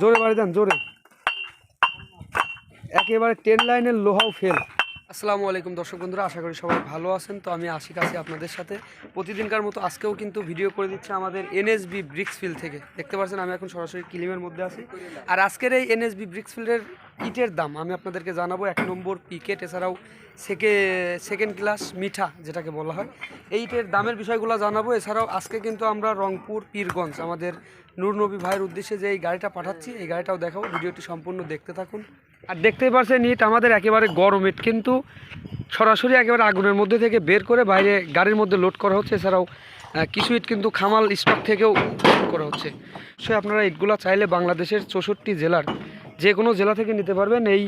জোরে বাড়ি দেন জোরে। একেবারে ট্রেন লাইনের লোহাও ফেল আসসালামু আলাইকুম দর্শক বন্ধুরা, আশা করি সবাই ভালো আছেন। তো আমি আশিক আছি আপনাদের সাথে। প্রতিদিনকার মতো আজকেও কিন্তু ভিডিও করে দিচ্ছে আমাদের এনএসবি ব্রিক্স ফিল্ড থেকে। দেখতে পাচ্ছেন, আমি এখন সরাসরি কিলিমের মধ্যে আছি। আর আজকের এই এনএসবি ব্রিক্স ফিল্ডের ইটের দাম আমি আপনাদেরকে জানাব এক নম্বর পিকেট এছাড়াও সেকে সেকেন্ড ক্লাস মিঠা, যেটাকে বলা হয়। এই ইটের দামের বিষয়গুলো জানাব। এছাড়াও আজকে কিন্তু আমরা রংপুর, পীরগঞ্জ, আমাদের নূরনবী ভাইয়ের উদ্দেশ্যে যে এই গাড়িটা পাঠাচ্ছি, এই গাড়িটাও দেখাবো। ভিডিওটি সম্পূর্ণ দেখতে থাকুন। আর দেখতেই পারছেন ইট আমাদের একেবারে গরম ইট, কিন্তু সরাসরি একেবারে আগুনের মধ্যে থেকে বের করে বাইরে গাড়ির মধ্যে লোড করা হচ্ছে। এছাড়াও কিছু ইট কিন্তু খামাল স্টক থেকেও করা হচ্ছে। সে আপনারা ইটগুলো চাইলে বাংলাদেশের চৌষট্টি জেলার যে কোনো জেলা থেকে নিতে পারবেন। এই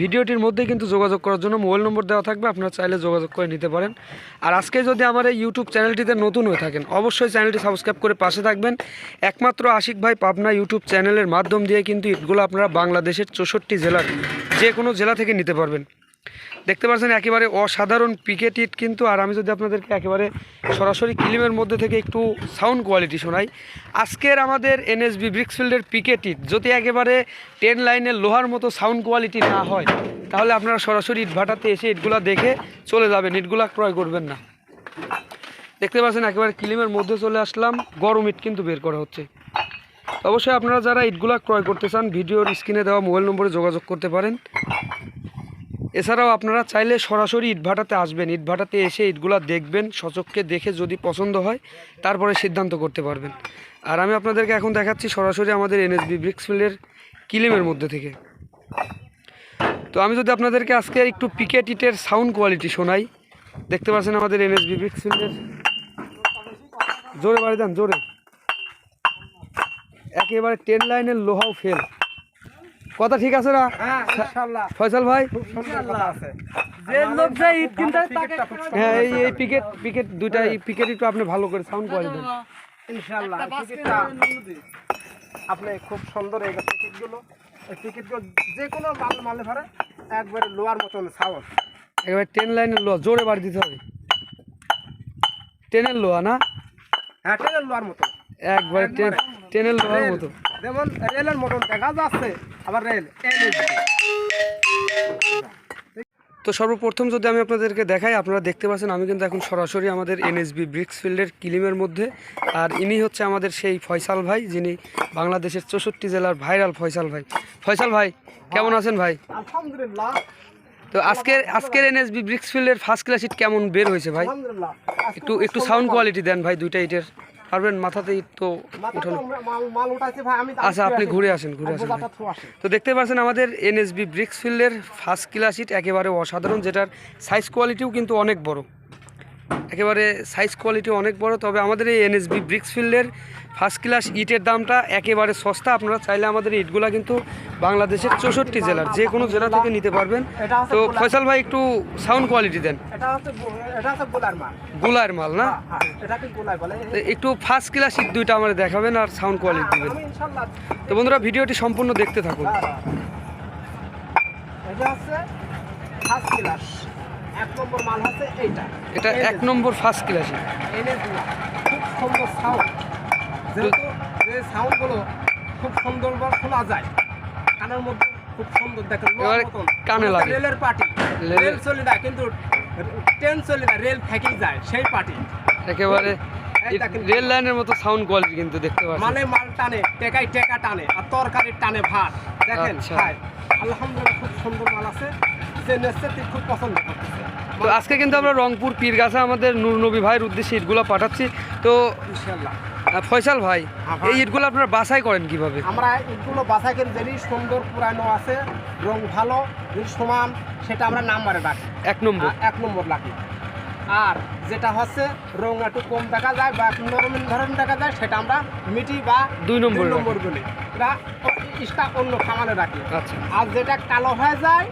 ভিডিওটির মধ্যে কিন্তু যোগাযোগ করার জন্য মোবাইল নম্বর দেওয়া থাকবে, আপনারা চাইলে যোগাযোগ করে নিতে পারেন। আর আজকে যদি আমার এই ইউটিউব চ্যানেলটিতে নতুন হয়ে থাকেন, অবশ্যই চ্যানেলটি সাবস্ক্রাইব করে পাশে থাকবেন। একমাত্র আশিক ভাই পাবনা ইউটিউব চ্যানেলের মাধ্যম দিয়ে কিন্তু ইটগুলো আপনারা বাংলাদেশের চৌষট্টি জেলার যে কোনো জেলা থেকে নিতে পারবেন। দেখতে পাচ্ছেন, একেবারে অসাধারণ পিকেট ইট কিন্তু, আর আমি যদি আপনাদেরকে একেবারে সরাসরি ক্লিমের মধ্যে থেকে একটু সাউন্ড কোয়ালিটি শোনাই, আজকের আমাদের এনএসবি ব্রিক্সফিল্ডের পিকেট ইট, যদি একেবারে টেন লাইনের লোহার মতো সাউন্ড কোয়ালিটি না হয়, তাহলে আপনারা সরাসরি ইট ভাটাতে এসে ইটগুলা দেখে চলে যাবেন, ইটগুলা ক্রয় করবেন না। দেখতে পাচ্ছেন, একেবারে ক্লিমের মধ্যে চলে আসলাম, গরম ইট কিন্তু বের করা হচ্ছে। অবশ্যই আপনারা যারা ইটগুলা ক্রয় করতে চান, ভিডিওর স্ক্রিনে দেওয়া মোবাইল নম্বরে যোগাযোগ করতে পারেন। এছাড়াও আপনারা চাইলে সরাসরি ইটভাটাতে আসবেন। ইটভাটাতে এসে ইটগুলা দেখবেন সচককে দেখে যদি পছন্দ হয়, তারপরে সিদ্ধান্ত করতে পারবেন। আর আমি আপনাদেরকে এখন দেখাচ্ছি সরাসরি আমাদের এনএসবি ব্রিক্সফিল্ডের কিলিমের মধ্যে থেকে। তো আমি যদি আপনাদেরকে আজকে একটু পিকেট ইটের সাউন্ড কোয়ালিটি শোনাই, দেখতে পাচ্ছেন আমাদের এনএসবি ব্রিক্সফিল্ডের জোরে বাড়ি দেন, জোরে। একেবারে টেন লাইনের লোহাও ফেল। কথা ঠিক আছে না? হ্যাঁ ফয়সাল ভাই? যে লোক যে ঈদ কিনতে হয় তাকে এই এই পিকেট পিকেট দুইটা এই পিকেট একটু আপনি ভালো করে সাউন্ড কোয়ালিটি দেন ইনশাআল্লাহ আপনি খুব সুন্দর এই টিকিটগুলো এই টিকিটগুলো যে কোনো মাল মালে ভরে একবারে লোয়ার মতন সাউন্ড একেবারে টেন লাইনের জোরে বাড়ি দিতে হবে। টেনের লোহা না? হ্যাঁ ট্রেনের লোয়ার মতন একবারে টেন টেনের লোহার মতো। যেমন রেলের মতন দেখা যাচ্ছে আবার রেল তো সর্বপ্রথম যদি আমি আপনাদেরকে দেখাই আপনারা দেখতে পাচ্ছেন আমি কিন্তু এখন সরাসরি আমাদের এনএসবি ব্রিক্সফিল্ডের কিলিমের মধ্যে। আর ইনি হচ্ছে আমাদের সেই ফয়সাল ভাই যিনি বাংলাদেশের চৌষট্টি জেলার ভাইরাল ফয়সাল ভাই। ফয়সাল ভাই কেমন আছেন ভাই? আলহামদুলিল্লাহ। তো আজকের আজকের এনএসবি ব্রিক্সফিল্ডের ফার্স্ট ক্লাস ইট কেমন বের হয়েছে ভাই? একটু একটু সাউন্ড কোয়ালিটি দেন ভাই দুইটা ইটের পারবেন মাথাতে ইট তো উঠানো আচ্ছা আপনি ঘুরে আসেন ঘুরে আসেন তো দেখতে পাচ্ছেন আমাদের এনএসবি ব্রিক্সফিল্ডের ফার্স্ট ক্লাস ইট একেবারে অসাধারণ যেটার সাইজ কোয়ালিটিও কিন্তু অনেক বড়। একেবারে সাইজ কোয়ালিটি অনেক বড় তবে আমাদের এই এনএসবি ব্রিক্সফিল্ডের ফার্স্ট ক্লাস ইটের দামটা একেবারে সস্তা। আপনারা চাইলে আমাদের ইটগুলা কিন্তু বাংলাদেশের চৌষট্টি জেলার যে কোনো জেলা থেকে নিতে পারবেন। তো। ফয়সাল ভাই একটু সাউন্ড কোয়ালিটি দেন। গোলার মাল। না? হ্যাঁ তো একটু ফার্স্ট ক্লাস ইট দুইটা আমার দেখাবেন আর সাউন্ড কোয়ালিটি দিবেন। তো বন্ধুরা ভিডিওটি সম্পূর্ণ দেখতে থাকুন। এটা এক নম্বর এইটা। এটা এক নম্বর ফার্স্ট ক্লাস খুব সুন্দর সাউন্ড যেহেতু যে সাউন্ডগুলো খুব সুন্দর শোনা যায় কানের মধ্যে খুব সুন্দর দেখেন কানে লাগে। রেলের পার্টি রেল চলে যায় কিন্তু ট্রেন চলে যায় রেল থেকেই যায় সেই পার্টি একেবারে রেল লাইনের মতো সাউন্ড কোয়ালিটি কিন্তু দেখতে পাচ্ছেন। মানে মাল টানে টেকাই টেকা টানে আর তরকারির টানে ভাত। দেখেন আচ্ছা। ভাই আলহামদুলিল্লাহ খুব সুন্দর মাল আছে। যে নেচ্ছে খুব পছন্দ করতেছে। তো আজকে কিন্তু আমরা রংপুর পীরগাছা আমাদের নূরনবী ভাইয়ের উদ্দেশ্যে ইটগুলো পাঠাচ্ছি। তো ইনশাল্লাহ ফয়সাল ভাই হ্যাঁ, এই ইটগুলো আপনারা বাছাই করেন কীভাবে? আমরা ইটগুলো বাছাই করে যেটি সুন্দর পুরানো আছে রং ভালো সমান সেটা আমরা নাম্বারে রাখি এক নম্বর। এক নম্বর রাখি আর যেটা হচ্ছে রং একটু কম দেখা যায় বা নরম ধরন দেখা যায় সেটা আমরা মিটি বা দুই নম্বরে। নম্বর বলি। এটা অন্য খামারে রাখি আচ্ছা। আর যেটা কালো হয়ে যায়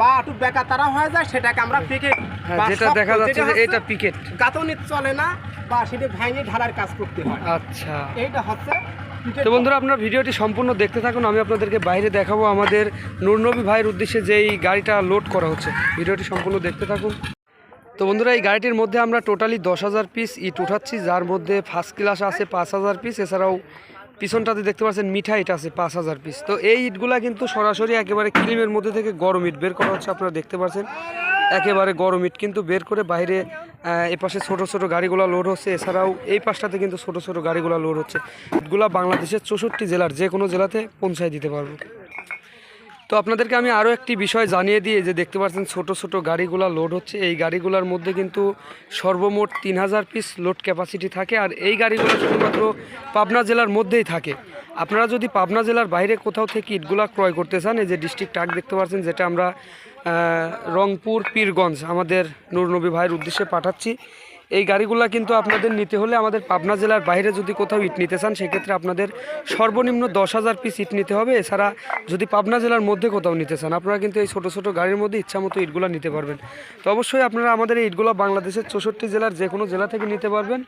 বা একটু বেকা তারা হয়ে যায় সেটাকে আমরা পিকেট হ্যাঁ যেটা দেখা যাচ্ছে যে এটা পিকেট গাতনি চলে না বা সেটা ভেঙে ঢালার কাজ করতে হয়। আচ্ছা। এইটা হচ্ছে তো বন্ধুরা আপনারা ভিডিওটি সম্পূর্ণ দেখতে থাকুন আমি আপনাদেরকে বাইরে দেখাবো আমাদের নূরনবী ভাইয়ের উদ্দেশ্যে যেই গাড়িটা লোড করা হচ্ছে। ভিডিওটি সম্পূর্ণ দেখতে থাকুন। তো বন্ধুরা এই গাড়িটির মধ্যে আমরা টোটালি দশ হাজার পিস ইট উঠাচ্ছি যার মধ্যে ফার্স্ট ক্লাস আছে পাঁচ হাজার পিস এছাড়াও পিছনটাতে দেখতে পাচ্ছেন মিঠা ইট আছে, পাঁচ হাজার পিস তো এই ইটগুলা কিন্তু সরাসরি একেবারে ক্রিমের মধ্যে থেকে গরম ইট বের করা হচ্ছে, আপনারা দেখতে পাচ্ছেন। একেবারে গরম ইট কিন্তু বের করে বাইরে এপাশে ছোটো ছোটো গাড়িগুলো লোড হচ্ছে, এছাড়াও এই পাশটাতে কিন্তু ছোটো ছোটো গাড়িগুলো লোড হচ্ছে। ইটগুলা বাংলাদেশের চৌষট্টি জেলার যে কোনো জেলাতে পৌঁছায় দিতে পারব। তো আপনাদেরকে আমি আরও একটি বিষয় জানিয়ে এই যে দেখতে পাচ্ছেন ছোট ছোট গাড়িগুলো লোড হচ্ছে। এই গাড়িগুলোর মধ্যে কিন্তু সর্বমোট তিন হাজার পিস লোড ক্যাপাসিটি থাকে আর এই গাড়িগুলো শুধুমাত্র পাবনা জেলার মধ্যেই থাকে। আপনারা যদি পাবনা জেলার বাইরে কোথাও থেকে ইটগুলা ক্রয় করতে চান, এই যে ডিস্ট্রিক্ট টাক দেখতে পাচ্ছেন যেটা আমরা রংপুর, পীরগঞ্জ আমাদের নূরনবী ভাইয়ের উদ্দেশ্যে পাঠাচ্ছি। এই গাড়িগুলো কিন্তু আপনাদের নিতে হলে আমাদের পাবনা জেলার বাইরে যদি কোথাও ইট নিতে চান, সেক্ষেত্রে আপনাদের সর্বনিম্ন দশ হাজার পিস ইট নিতে হবে। এছাড়া যদি পাবনা জেলার মধ্যে কোথাও নিতে চান, আপনারা কিন্তু এই ছোটো ছোটো গাড়ির মধ্যে ইচ্ছা মতো ইটগুলো নিতে পারবেন। তো অবশ্যই আপনারা আমাদের এই ইটগুলো বাংলাদেশের চৌষট্টি জেলার যে কোনো জেলা থেকে নিতে পারবেন।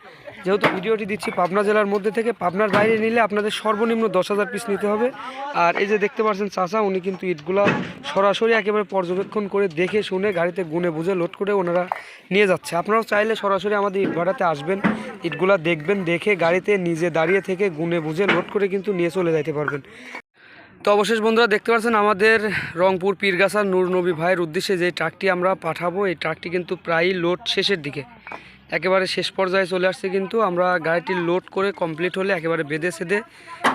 যেহেতু ভিডিওটি দিচ্ছি পাবনা জেলার মধ্যে থেকে, পাবনার বাইরে নিলে আপনাদের সর্বনিম্ন দশ হাজার পিস নিতে হবে। আর এই যে দেখতে পাচ্ছেন চাচা, উনি কিন্তু ইটগুলা সরাসরি একেবারে পর্যবেক্ষণ করে দেখে শুনে গাড়িতে গুনে বুঝে লোড করে ওনারা নিয়ে যাচ্ছে। আপনারাও চাইলে সরাসরি আমাদের ইট ভাড়াতে আসবেন। ইটগুলা দেখবেন, দেখে গাড়িতে নিজে দাঁড়িয়ে থেকে গুনে বুঝে লোড করে কিন্তু নিয়ে চলে যাইতে পারবেন। তো অবশেষ বন্ধুরা দেখতে পাচ্ছেন, আমাদের রংপুর পীরগাছার নূর নবী ভাইয়ের উদ্দেশ্যে যে ট্রাকটি আমরা পাঠাবো, এই ট্রাকটি কিন্তু প্রায়ই লোড শেষের দিকে। একেবারে শেষ পর্যায়ে চলে আসছে কিন্তু আমরা গাড়িটি লোড করে কমপ্লিট হলে একেবারে বেঁধে সেধে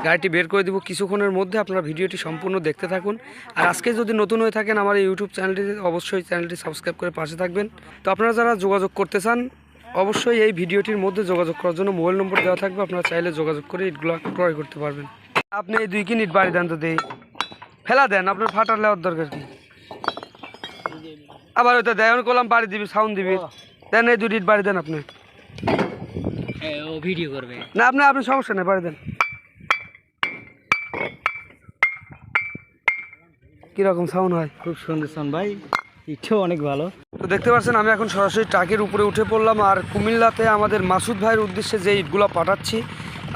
গাড়িটি বের করে দিব। কিছুক্ষণের মধ্যে আপনারা ভিডিওটি সম্পূর্ণ দেখতে থাকুন। আর আজকে যদি নতুন হয়ে থাকেন আমার ইউটিউব চ্যানেলটি অবশ্যই চ্যানেলটি সাবস্ক্রাইব করে পাশে থাকবেন। তো আপনারা যারা যোগাযোগ করতে চান অবশ্যই এই ভিডিওটির মধ্যে যোগাযোগ করার জন্য মোবাইল নম্বর দেওয়া থাকবে। আপনারা চাইলে যোগাযোগ করে ইটগুলো ক্রয় করতে পারবেন। আপনি এই দুই কিনিট বাড়ি দেন তো দেই ফেলা দেন আপনার ফাটার নেওয়ার দরকার কি? আবার ওইটা দেয় আমি করলাম বাড়ি দিবি সাউন্ড দিবি। দেন এই দুই ইট বাড়ি দেন আপনি। ভিডিও করবে। না আপনি আপনি সমস্যা নেই বাড়ি দেন। কীরকম সাউন্ড হয়? খুব সুন্দর শোন ভাই। ইচ্ছেও অনেক ভালো। তো দেখতে পাচ্ছেন, আমি এখন সরাসরি ট্রাকের উপরে উঠে পড়লাম আর কুমিল্লাতে আমাদের মাসুদ ভাইয়ের উদ্দেশ্যে যে ইটগুলো পাঠাচ্ছি,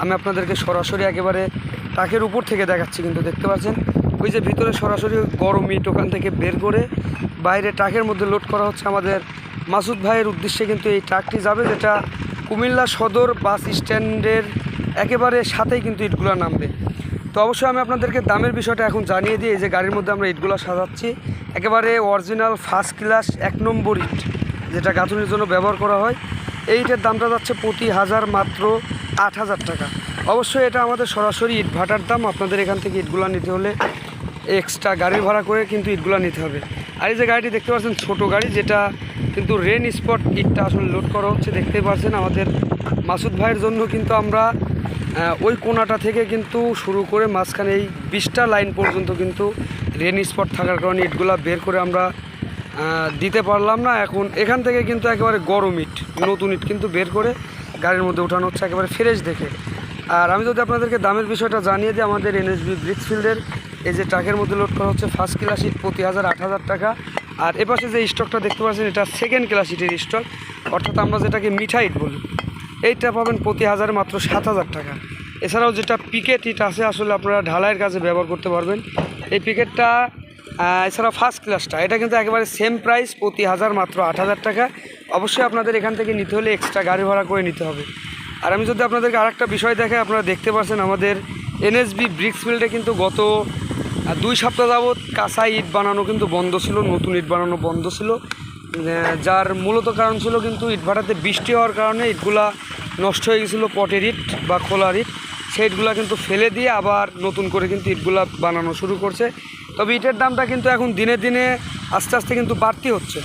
আমি আপনাদেরকে সরাসরি একেবারে ট্রাকের উপর থেকে দেখাচ্ছি। কিন্তু দেখতে পাচ্ছেন, ওই যে ভিতরে সরাসরি গরম ইট ওখান থেকে বের করে বাইরে ট্রাকের মধ্যে লোড করা হচ্ছে আমাদের মাসুদ ভাইয়ের উদ্দেশ্যে। কিন্তু এই ট্রাকটি যাবে যেটা কুমিল্লা সদর বাস স্ট্যান্ডের একেবারে সাথেই কিন্তু ইটগুলো নামবে। তো অবশ্যই আমি আপনাদেরকে দামের বিষয়টা এখন জানিয়ে দিই, এই যে গাড়ির মধ্যে আমরা ইটগুলো সাজাচ্ছি। একেবারে অরিজিনাল ফার্স্ট ক্লাস এক নম্বর ইট, যেটা গাঁথনির জন্য ব্যবহার করা হয়। এই ইটের দামটা যাচ্ছে প্রতি হাজার মাত্র আট হাজার টাকা। অবশ্যই এটা আমাদের সরাসরি ইট ভাটার দাম, আপনাদের এখান থেকে ইটগুলো নিতে হলে এক্সট্রা গাড়ি ভাড়া করে কিন্তু ইটগুলো নিতে হবে। আর এই যে গাড়িটি দেখতে পাচ্ছেন, ছোটো গাড়ি, যেটা কিন্তু রেন স্পট ইটটা আসলে লোড করা হচ্ছে, দেখতেই পাচ্ছেন আমাদের মাসুদ ভাইয়ের জন্য কিন্তু আমরা ওই কোনাটা থেকে কিন্তু শুরু করে মাঝখানে এই বিশটা লাইন পর্যন্ত কিন্তু রেন স্পট থাকার কারণে ইটগুলা বের করে আমরা দিতে পারলাম না। এখন এখান থেকে কিন্তু একেবারে গরম ইট, নতুন ইট কিন্তু বের করে গাড়ির মধ্যে উঠানো হচ্ছে একেবারে ফ্রেশ দেখে। আর আমি যদি আপনাদেরকে দামের বিষয়টা জানিয়ে দিই, আমাদের এনএসবি ব্রিক্সফিল্ডের এই যে ট্রাকের মধ্যে লোড করা হচ্ছে ফার্স্ট ক্লাস ইট প্রতি হাজার আট হাজার টাকা। আর এপাশে যে স্টকটা দেখতে পাচ্ছেন, এটা সেকেন্ড ক্লাস ইটের স্টক অর্থাৎ আমরা যেটাকে মিঠা ইট বলি। এইটা পাবেন প্রতি হাজারে মাত্র সাত হাজার টাকা। এছাড়াও যেটা পিকেট ইট আছে আসলে আপনারা ঢালাইয়ের কাজে ব্যবহার করতে পারবেন। এই পিকেটটা এছাড়া ফার্স্ট ক্লাসটা এটা কিন্তু একেবারে সেম প্রাইস প্রতি হাজার মাত্র আট হাজার টাকা। অবশ্যই আপনাদের এখান থেকে নিতে হলে এক্সট্রা গাড়ি ভাড়া করে নিতে হবে। আর আমি যদি আপনাদেরকে আরেকটা বিষয় দেখে আপনারা দেখতে পাচ্ছেন আমাদের এনএসবি ব্রিক্স কিন্তু গত দুই সপ্তাহ যাবৎ কাঁচা ইট বানানো কিন্তু বন্ধ ছিল, নতুন ইট বানানো বন্ধ ছিল। যার মূলত কারণ ছিল কিন্তু ইট ভাটাতে বৃষ্টি হওয়ার কারণে ইটগুলা নষ্ট হয়ে গেছিল পটের ইট বা খোলার ইট। সেই ইটগুলা কিন্তু ফেলে দিয়ে আবার নতুন করে কিন্তু ইটগুলা বানানো শুরু করছে। তবে ইটের দামটা কিন্তু এখন দিনে দিনে আস্তে আস্তে কিন্তু বাড়তি হচ্ছে।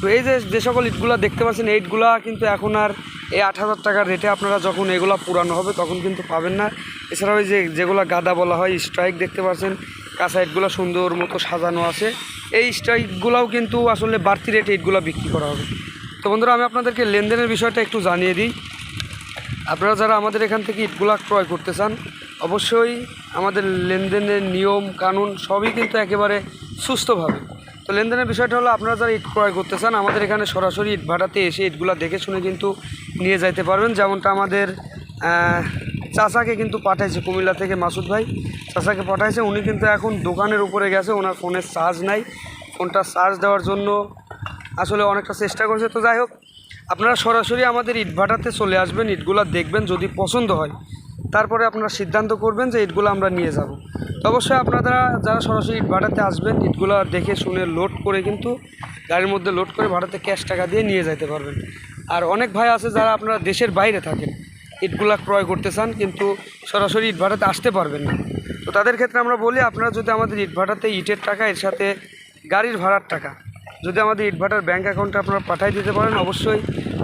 তো এই যে যে সকল ইটগুলা দেখতে পাচ্ছেন, এই ইটগুলা কিন্তু এখন আর এই আট হাজার টাকার রেটে আপনারা যখন এগুলা পুরানো হবে তখন কিন্তু পাবেন না। এছাড়াও যে, যেগুলা গাদা বলা হয় স্ট্রাইক দেখতে পাচ্ছেন কাঁচা ইটগুলো সুন্দর মতো সাজানো আছে। এই স্ট্রাইকগুলাও কিন্তু আসলে বাড়তি রেটে ইটগুলো বিক্রি করা হবে। তো বন্ধুরা, আমি আপনাদেরকে লেনদেনের বিষয়টা একটু জানিয়ে দিই। আপনারা যারা আমাদের এখান থেকে ইটগুলা ক্রয় করতে চান, অবশ্যই আমাদের লেনদেনের নিয়ম, কানুন সবই কিন্তু একেবারে সুস্থভাবে। তো লেনদেনের বিষয়টা হলো, আপনারা যারা ইট ক্রয় করতে চান, আমাদের এখানে সরাসরি ইট ভাড়াতে এসে ইটগুলা দেখে শুনে কিন্তু নিয়ে যাইতে পারবেন। যেমনটা আমাদের চাচাকে কিন্তু পাঠাইছে, কুমিল্লা থেকে মাসুদ ভাই। চাচাকে পাঠাইছে, উনি কিন্তু এখন দোকানের উপরে গেছে, ওনার ফোনের চার্জ নাই। ফোনটা চার্জ দেওয়ার জন্য আসলে অনেকটা চেষ্টা করছে। তো যাই হোক, আপনারা সরাসরি আমাদের ইট ভাটাতে চলে আসবেন, ইটগুলা দেখবেন যদি পছন্দ হয়। তারপরে আপনারা সিদ্ধান্ত করবেন যে ইটগুলো আমরা নিয়ে যাব। তো অবশ্যই আপনারা যারা সরাসরি ইট ভাড়াতে আসবেন, ইটগুলো দেখে শুনে লোড করে কিন্তু গাড়ির মধ্যে লোড করে ভাড়াতে ক্যাশ টাকা দিয়ে নিয়ে যেতে পারবেন। আর অনেক ভাই আছে যারা আপনারা দেশের বাইরে থাকেন ইটগুলা ক্রয় করতে চান, কিন্তু সরাসরি ইট ভাড়াতে আসতে পারবেন না। তো তাদের ক্ষেত্রে আমরা বলি, আপনারা যদি আমাদের ইট ভাড়াতে ইটের টাকা, এর সাথে গাড়ির ভাড়ার টাকা, যদি আমাদের ইটভাটার ব্যাঙ্ক অ্যাকাউন্টে আপনারা পাঠিয়ে দিতে পারেন, অবশ্যই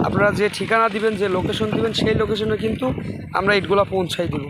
আপনারা যে ঠিকানা দিবেন, যে লোকেশন দিবেন, সেই লোকেশনে কিন্তু আমরা ইটগুলা পৌঁছাই দেবো।